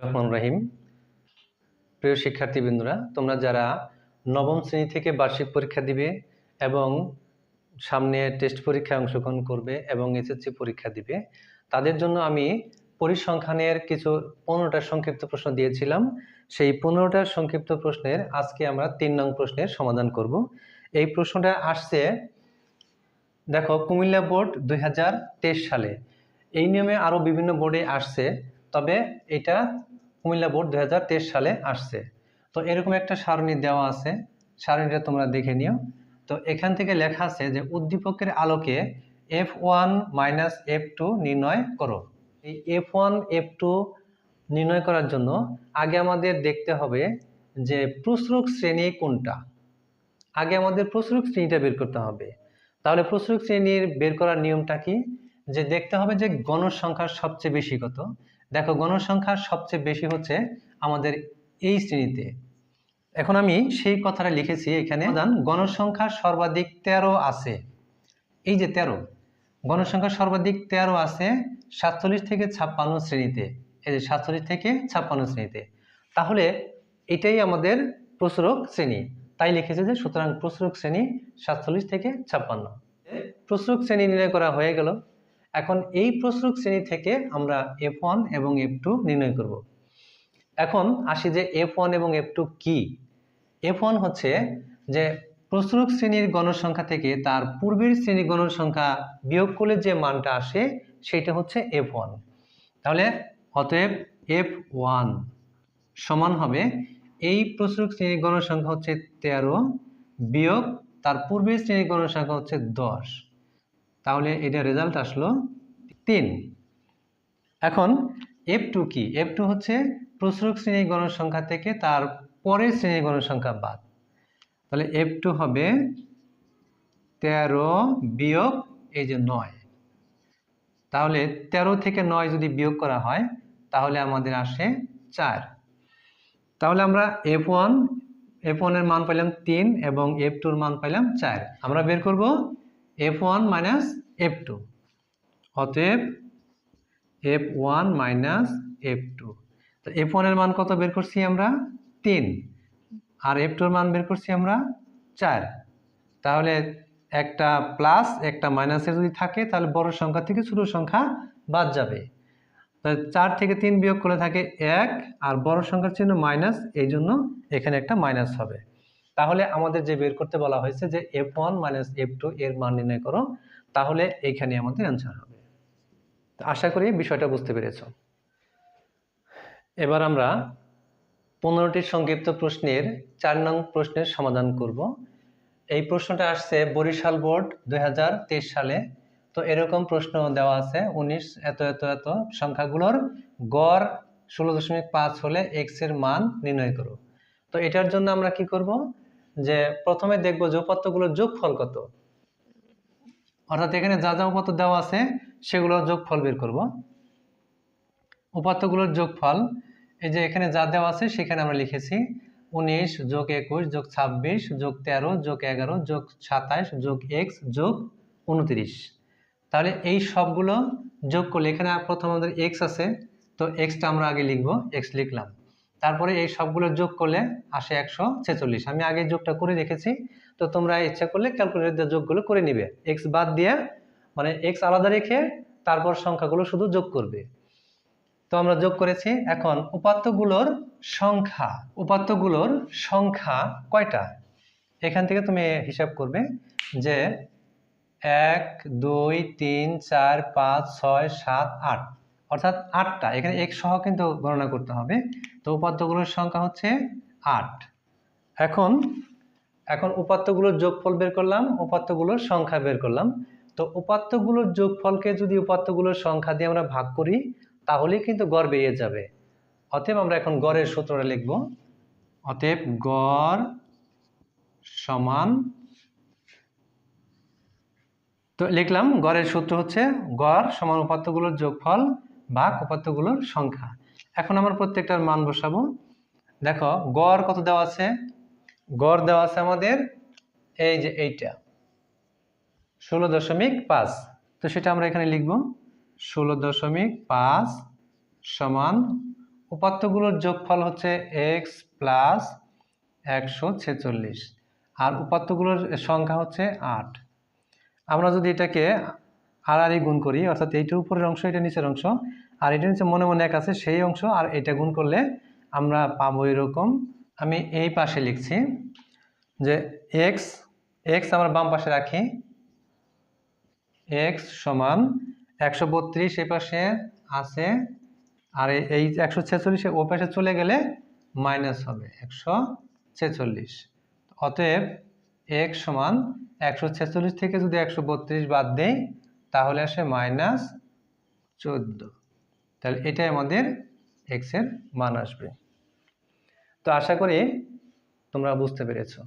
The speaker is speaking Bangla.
রহমান রাহিম। প্রিয় শিক্ষার্থীবৃন্দরা, তোমরা যারা নবম শ্রেণি থেকে বার্ষিক পরীক্ষা দিবে এবং সামনে টেস্ট পরীক্ষায় অংশগ্রহণ করবে এবং এসএসসি পরীক্ষা দিবে, তাদের জন্য আমি পরিসংখ্যানের কিছু পনেরোটা সংক্ষিপ্ত প্রশ্ন দিয়েছিলাম। সেই পনেরোটা সংক্ষিপ্ত প্রশ্নের আজকে আমরা তিন নং প্রশ্নের সমাধান করব। এই প্রশ্নটা আসছে, দেখো, কুমিল্লা বোর্ড দুই হাজার তেইশ সালে। এই নিয়মে আরও বিভিন্ন বোর্ডে আসছে, তবে এটা কুমিল্লা বোর্ড দুই হাজার তেইশ সালে আসছে। তো এরকম একটা সারণী দেওয়া আছে। সারণীটা তোমরা দেখে নিও। তো এখান থেকে লেখা আছে যে, উদ্দীপকের আলোকে F one minus F two নির্ণয় করো। এই এফ ওয়ান, এফ টু নির্ণয় করার জন্য আগে আমাদের দেখতে হবে যে প্রসরক শ্রেণি কোনটা? আগে আমাদের প্রসরক শ্রেণীটা বের করতে হবে। তাহলে প্রসরক শ্রেণির বের করার নিয়মটা কি? যে, দেখতে হবে যে গণসংখ্যা সবচেয়ে বেশি কত। দেখো, গণসংখ্যা সবচেয়ে বেশি হচ্ছে আমাদের এই শ্রেণীতে। এখন আমি সেই কথাটা লিখেছি এখানে। গণসংখ্যা সর্বাধিক তেরো আছে। এই যে তেরো, গণসংখ্যা সর্বাধিক তেরো আছে সাতচল্লিশ থেকে ছাপ্পান্ন শ্রেণীতে। এই যে সাতচল্লিশ থেকে ছাপ্পান্ন শ্রেণীতে। তাহলে এটাই আমাদের প্রসরক শ্রেণি। তাই লিখেছে যে সুতরাং প্রসরক শ্রেণি সাতচল্লিশ থেকে ছাপ্পান্ন। প্রসরক শ্রেণি নির্ণয় করা হয়ে গেল। এখন এই প্রসরক শ্রেণি থেকে আমরা এফ ওয়ান এবং এফ টু নির্ণয় করব। এখন আসি যে এফ ওয়ান এবং এফ টু কি? এফ ওয়ান হচ্ছে যে প্রসরক শ্রেণির গণসংখ্যা থেকে তার পূর্বের শ্রেণির গণসংখ্যা বিয়োগ করলে যে মানটা আসে সেটা হচ্ছে এফ ওয়ান তাহলে অতএব এফ ওয়ান সমান হবে এই প্রসরক শ্রেণির গণসংখ্যা হচ্ছে তেরো বিয়োগ তার পূর্বের শ্রেণির গণসংখ্যা হচ্ছে দশ। তাহলে এটা রেজাল্ট আসলো তিন। এখন এফ টু কি? এফ টু হচ্ছে প্রসরক শ্রেণির গণসংখ্যা থেকে তার পরের শ্রেণির গণসংখ্যা বাদ। তাহলে এফ টু হবে তেরো বিয়োগ এই যে নয়। তাহলে তেরো থেকে নয় যদি বিয়োগ করা হয়, তাহলে আমাদের আসে চার। তাহলে আমরা এফ ওয়ান এফ ওয়ানের মান পাইলাম তিন এবং এফ টুর মান পাইলাম চার। আমরা বের করব F one minus F two অতএব F one minus F two তো এফ ওয়ানের মান কত বের করছি আমরা? তিন। আর এফ টুর মান বের করছি আমরা চার। তাহলে একটা প্লাস একটা মাইনাসের যদি থাকে, তাহলে বড় সংখ্যা থেকে ছোট সংখ্যা বাদ যাবে। চার থেকে তিন বিয়োগ করে থাকে এক, আর বড় সংখ্যার চিহ্ন মাইনাস এই জন্য এখানে একটা মাইনাস হবে। তাহলে আমাদের যে বের করতে বলা হয়েছে যে F one minus F two এর মান নির্ণয় করো, তাহলে এইখানে আমাদের অ্যান্সার হবে। আশা করি বিষয়টা বুঝতে পেরেছ। এবার আমরা পনেরোটি সংক্ষিপ্ত প্রশ্নের চার নং প্রশ্নের সমাধান করব। এই প্রশ্নটা আসছে বরিশাল বোর্ড দু হাজার তেইশ সালে। তো এরকম প্রশ্ন দেওয়া আছে, উনিশ এত এত এত সংখ্যাগুলোর গড় ষোলো দশমিক পাঁচ হলে এক্সের মান নির্ণয় করো। তো এটার জন্য আমরা কি করব? যে প্রথমে দেখব যে উপাত্তগুলোর যোগফল কত। অর্থাৎ এখানে যা যা উপাত্ত দেওয়া আছে সেগুলো যোগফল বের করব। উপাত্তগুলোর যোগফল, এই যে এখানে যা দেওয়া আছে, সেখানে আমরা লিখেছি উনিশ যোগ একুশ যোগ ছাব্বিশ যোগ তেরো যোগ এগারো যোগ সাতাশ যোগ এক্স যোগ উনত্রিশ। তাহলে এই সবগুলো যোগ করলে, এখানে প্রথম আমাদের এক্স আছে, তো এক্সটা আমরা আগে লিখব, এক্স লিখলাম। তারপরে এই সবগুলো যোগ করলে আসে একশো ছেচল্লিশ। আমি আগে যোগটা করে রেখেছি, তো তোমরা ইচ্ছা করলে ক্যালকুলেটর যোগগুলো করে নিবে। এক্স বাদ দিয়ে মানে এক্স আলাদা রেখে তারপর সংখ্যাগুলো শুধু যোগ করবে। তো আমরা যোগ করেছি, এখন উপাত্তগুলোর সংখ্যা উপাত্তগুলোর সংখ্যা কয়টা? এখান থেকে তুমি হিসাব করবে যে এক, দুই, তিন, চার, পাঁচ, ছয়, সাত, আট। অর্থাৎ আটটা। এখানে এক সহ কিন্তু গণনা করতে হবে। তো উপাত্তগুলোর সংখ্যা হচ্ছে আট। এখন এখন উপাত্তগুলোর যোগফল বের করলাম, উপাত্তগুলোর সংখ্যা বের করলাম। তো উপাত্তগুলোর যোগফলকে যদি উপাত্তগুলোর সংখ্যা দিয়ে আমরা ভাগ করি, তাহলেই কিন্তু গড় বেরিয়ে যাবে। অতএব আমরা এখন গড়ের সূত্রটা লিখব। অতএব গড় সমান তো লিখলাম, গড়ের সূত্র হচ্ছে গড় সমান উপাত্তগুলোর যোগফল ভাগ উপাত্তগুলোর সংখ্যা। এখন আমরা প্রত্যেকটার মান বসাবো। দেখো, গড় কত দেওয়া আছে? গড় দেওয়া আছে আমাদের এই যে এইটা, ষোলো দশমিক পাঁচ। তো সেটা আমরা এখানে লিখব, ষোলো দশমিক পাঁচ সমান উপাত্তগুলোর যোগফল হচ্ছে এক্স প্লাস একশো ছেচল্লিশ, আর উপাত্তগুলোর সংখ্যা হচ্ছে আট। আমরা যদি এটাকে আর আর গুণ করি, অর্থাৎ এইটার উপরের অংশ, এটা নিচের অংশ। আর এটা নিচে মনে মনে এক আছে, সেই অংশ, আর এটা গুণ করলে আমরা পাবো এরকম। আমি এই পাশে লিখছি যে এক্স এক্স আমরা বাম পাশে রাখি। এক্স সমান একশো বত্রিশ এই পাশে আছে, আর এই- একশো ছেচল্লিশে ও পাশে চলে গেলে মাইনাস হবে একশো ছেচল্লিশ। অতএব এক্স সমান একশো ছেচল্লিশ থেকে যদি একশো বত্রিশ বাদ দেই তাহলে আসে মাইনাস চোদ্দ। তাহলে এটাই আমাদের এক্সের মান আসবে। তো আশা করি তোমরা বুঝতে পেরেছ।